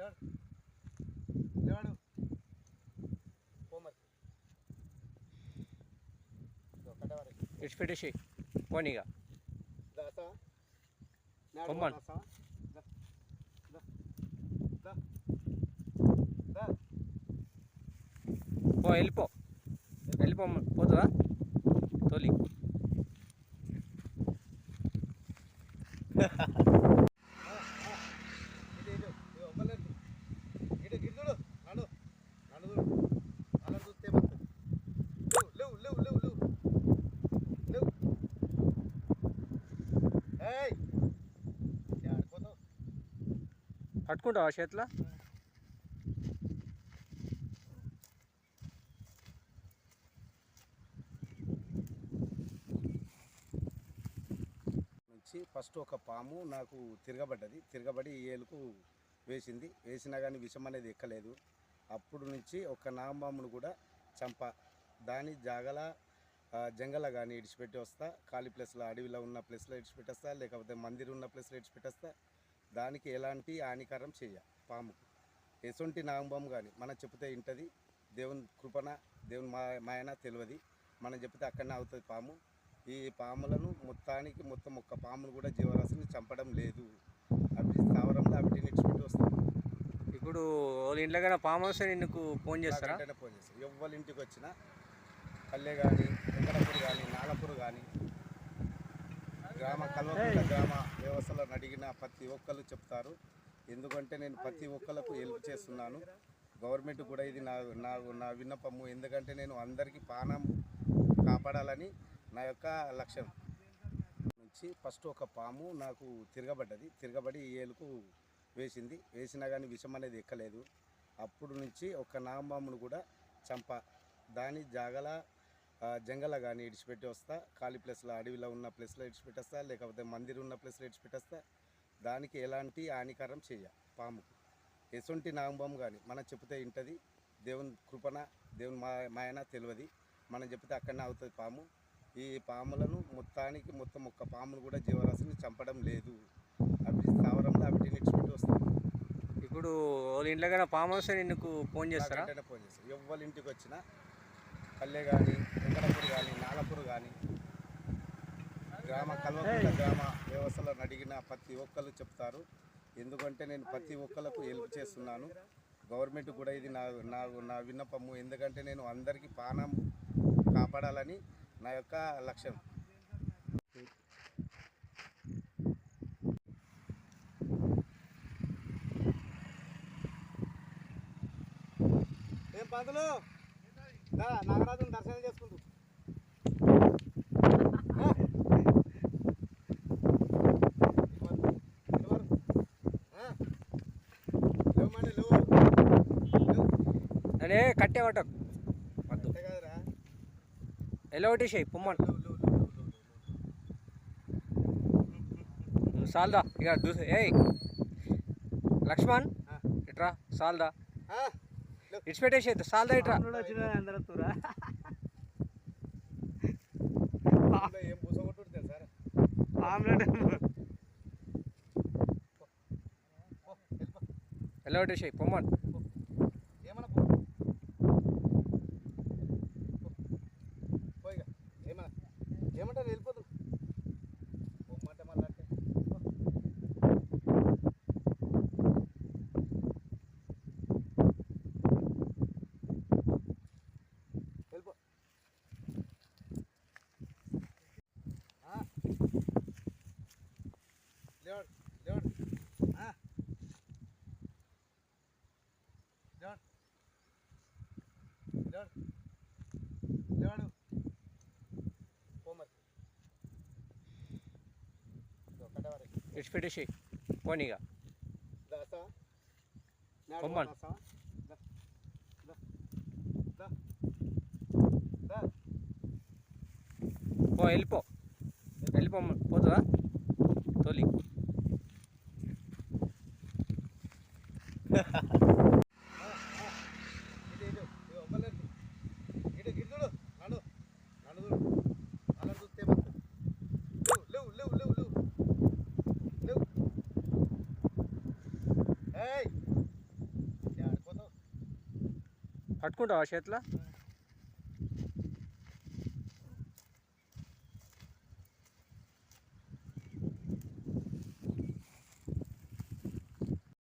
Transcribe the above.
डर लेवाड़ो इट्स फिटिशी कोनीगा दासा। कोमन दासा। दा दा दा दा। పో వెళ్ళిపో వెళ్ళిపో పోతుందా పట్టుకుంటావా చేతిలో? నుంచి ఫస్ట్ ఒక పాము నాకు తిరగబడ్డది. తిరగబడి ఏలుకు వేసింది. వేసినా కానీ విషం అనేది ఎక్కలేదు. అప్పుడు నుంచి ఒక నాగబామును కూడా చంప. దాని జాగల జంగల కానీ ఇడిచిపెట్టి వస్తా ఖాళీ ప్లేస్లో అడవిలో ఉన్న ప్లేస్లో ఇడిచిపెట్టేస్తా లేకపోతే మందిర్ ఉన్న ప్లేస్లో ఇడిచిపెట్టేస్తా. దానికి ఎలాంటి హానికరం చేయ పాముకు. ఎసొంటి నాగబాము కానీ మనం చెప్తే ఇంటది దేవుని కృపణ దేవుని మా మాయన తెలియదు. మనం చెప్తే అక్కడనే అవుతుంది పాము. ఈ పాములను మొత్తానికి మొత్తం ఒక్క పామును కూడా జీవరాశిని చంపడం లేదు. అవి స్థావరంలో అవిటిని ఇచ్చిపెట్టి వస్తాం. ఇప్పుడు వాళ్ళ ఇంట్లో కానీ పాము వస్తే నీకు ఫోన్ చేస్తారా? ఫోన్ చేస్తాం. ఎవ్వరి ఇంటికి వచ్చినా పల్లె కానీ వెంకటపూర్ కానీ నాలపూర్ కానీ గ్రామ కల్వకుంట గ్రామ వ్యవస్థలో అడిగిన ప్రతి ఒక్కరు చెప్తారు. ఎందుకంటే నేను ప్రతి ఒక్కరికి హెల్ప్ చేస్తున్నాను. గవర్నమెంట్ కూడా ఇది నా నా నా విన్నపము. ఎందుకంటే నేను అందరికీ పానం కాపాడాలని నా యొక్క లక్ష్యం నుంచి ఫస్ట్ ఒక పాము నాకు తిరగబడ్డది. తిరగబడి ఏలుకు వేసింది. వేసినా కానీ విషం అనేది ఎక్కలేదు. అప్పుడు నుంచి ఒక నాగబామును కూడా చంప. దాని జాగల జంగల కానీ ఇడిచిపెట్టి వస్తా ఖాళీ ప్లేస్లో అడవిలో ఉన్న ప్లేస్లో ఇడిచిపెట్టేస్తా లేకపోతే మందిర్ ఉన్న ప్లేస్లో ఇడిచిపెట్టేస్తా. దానికి ఎలాంటి హానికరం చేయ పాముకు ఎసొంటి నాగబాము కానీ మనం చెప్తే ఇంటది దేవుని కృపణ దేవుని మా మాయన తెలియదు. మనం చెప్తే అక్కడనే అవుతుంది పాము. ఈ పాములను మొత్తానికి మొత్తం ఒక్క పామును కూడా జీవరాశిని చంపడం లేదు. అవి స్థావరంలో అవిటిని ఇచ్చిపెట్టి వస్తాం. ఇప్పుడు వాళ్ళ ఇంట్లో కానీ పాము వస్తే నీకు ఫోన్ చేస్తారా? ఫోన్ చేస్తాం. ఎవ్వరి ఇంటికి వచ్చినా పల్లె కానీ వెంకటపూర్ కానీ నాలపూర్ కానీ గ్రామ కల్వకుంట గ్రామ వ్యవస్థలో అడిగిన ప్రతి ఒక్కరు చెప్తారు. ఎందుకంటే నేను ప్రతి ఒక్కరికి హెల్ప్ చేస్తున్నాను. గవర్నమెంట్ కూడా ఇది నా నా నా విన్నపము. ఎందుకంటే నేను అందరికీ పానం కాపాడాలని నా యొక్క లక్ష్యం. ఏం పంతులు నాగరాజుని దర్శనం చేసుకుంటూ. అనే కట్టే పట్టకు వద్దు. ఎలా ఒకటేసాయి పొమ్మను. సాల్దా. ఇక దూస ఏయ్ లక్ష్మణ్ ఇట్రా సాల్దా. ఇడిచిపెట్టేసి సాల్దా ఇట్రా. ఏం పూస కొట్టుడు తెలుసా ఆమ్లెట్ ఎలా ఒకటేసాయి పొమ్మను. ఏమంటారు వెళ్ళిపోదు. కట్టవారి ఇడిచిపెట్టేసి పోనీగా పొమ్మను. పో వెళ్ళిపో. వెళ్ళిపో పోతుందా తోలి. పట్టుకుంటావా చేతిలో?